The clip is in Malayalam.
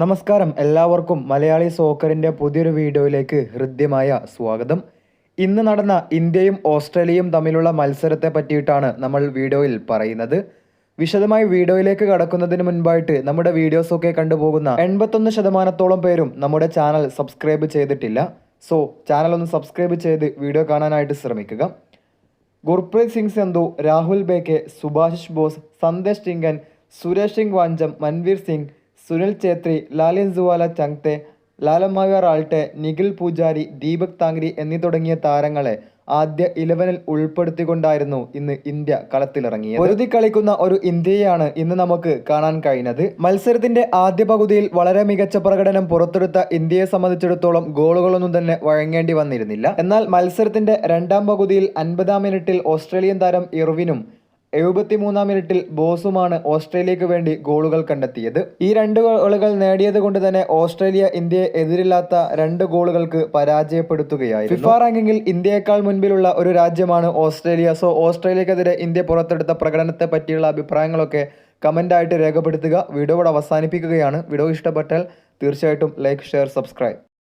നമസ്കാരം. എല്ലാവർക്കും മലയാളി സോക്കറിന്റെ പുതിയൊരു വീഡിയോയിലേക്ക് ഹൃദ്യമായ സ്വാഗതം. ഇന്ന് നടന്ന ഇന്ത്യയും ഓസ്ട്രേലിയയും തമ്മിലുള്ള മത്സരത്തെ പറ്റിയിട്ടാണ് നമ്മൾ വീഡിയോയിൽ പറയുന്നത്. വിശദമായി വീഡിയോയിലേക്ക് കടക്കുന്നതിന് മുൻപായിട്ട് നമ്മുടെ വീഡിയോസൊക്കെ കണ്ടുപോകുന്ന എൺപത്തൊന്ന് ശതമാനത്തോളം പേരും നമ്മുടെ ചാനൽ സബ്സ്ക്രൈബ് ചെയ്തിട്ടില്ല. സോ ചാനൽ ഒന്ന് സബ്സ്ക്രൈബ് ചെയ്ത് വീഡിയോ കാണാനായിട്ട് ശ്രമിക്കുക. ഗുർപ്രീത് സിംഗ് സന്ധു രാഹുൽ ബേക്കെ സുഭാഷിഷ് ബോസ് സന്ദേശ് ടിങ്കൻ സുരേഷ് സിംഗ് വാഞ്ചം മൻവീർ സിംഗ് സുനിൽ ഛേത്രി ലാലിൻ സുവാല ചങ്തെ ലാലമ്മയർ ആൾട്ടെ നിഖിൽ പൂജാരി ദീപക് താങ്രി എന്നീ തുടങ്ങിയ താരങ്ങളെ ആദ്യ ഇലവനിൽ ഉൾപ്പെടുത്തിക്കൊണ്ടായിരുന്നു ഇന്ന് ഇന്ത്യ കളത്തിലിറങ്ങിയത്. പൊരുതി കളിക്കുന്ന ഒരു ഇന്ത്യയാണ് ഇന്ന് നമുക്ക് കാണാൻ കഴിഞ്ഞത്. മത്സരത്തിന്റെ ആദ്യ പകുതിയിൽ വളരെ മികച്ച പ്രകടനം പുറത്തെടുത്ത ഇന്ത്യയെ സംബന്ധിച്ചിടത്തോളം ഗോളുകളൊന്നും തന്നെ വഴങ്ങേണ്ടി വന്നിരുന്നില്ല. എന്നാൽ മത്സരത്തിന്റെ രണ്ടാം പകുതിയിൽ അൻപതാം മിനിറ്റിൽ ഓസ്ട്രേലിയൻ താരം ഇർവിനും എഴുപത്തിമൂന്നാം മിനിറ്റിൽ ബോസുമാണ് ഓസ്ട്രേലിയക്ക് വേണ്ടി ഗോളുകൾ കണ്ടെത്തിയത്. ഈ രണ്ട് ഗോളുകൾ നേടിയത് കൊണ്ട് തന്നെ ഓസ്ട്രേലിയ ഇന്ത്യയെ എതിരില്ലാത്ത രണ്ട് ഗോളുകൾക്ക് പരാജയപ്പെടുത്തുകയായിരുന്നു. ഫിഫ റാങ്കിങ്ങിൽ ഇന്ത്യയേക്കാൾ മുൻപിലുള്ള ഒരു രാജ്യമാണ് ഓസ്ട്രേലിയ. സോ ഓസ്ട്രേലിയക്കെതിരെ ഇന്ത്യ പുറത്തെടുത്ത പ്രകടനത്തെ പറ്റിയുള്ള അഭിപ്രായങ്ങളൊക്കെ കമന്റായിട്ട് രേഖപ്പെടുത്തുക. വീഡിയോ അവസാനിപ്പിക്കുകയാണ്. വീഡിയോ ഇഷ്ടപ്പെട്ടാൽ തീർച്ചയായിട്ടും ലൈക്ക് ഷെയർ സബ്സ്ക്രൈബ്.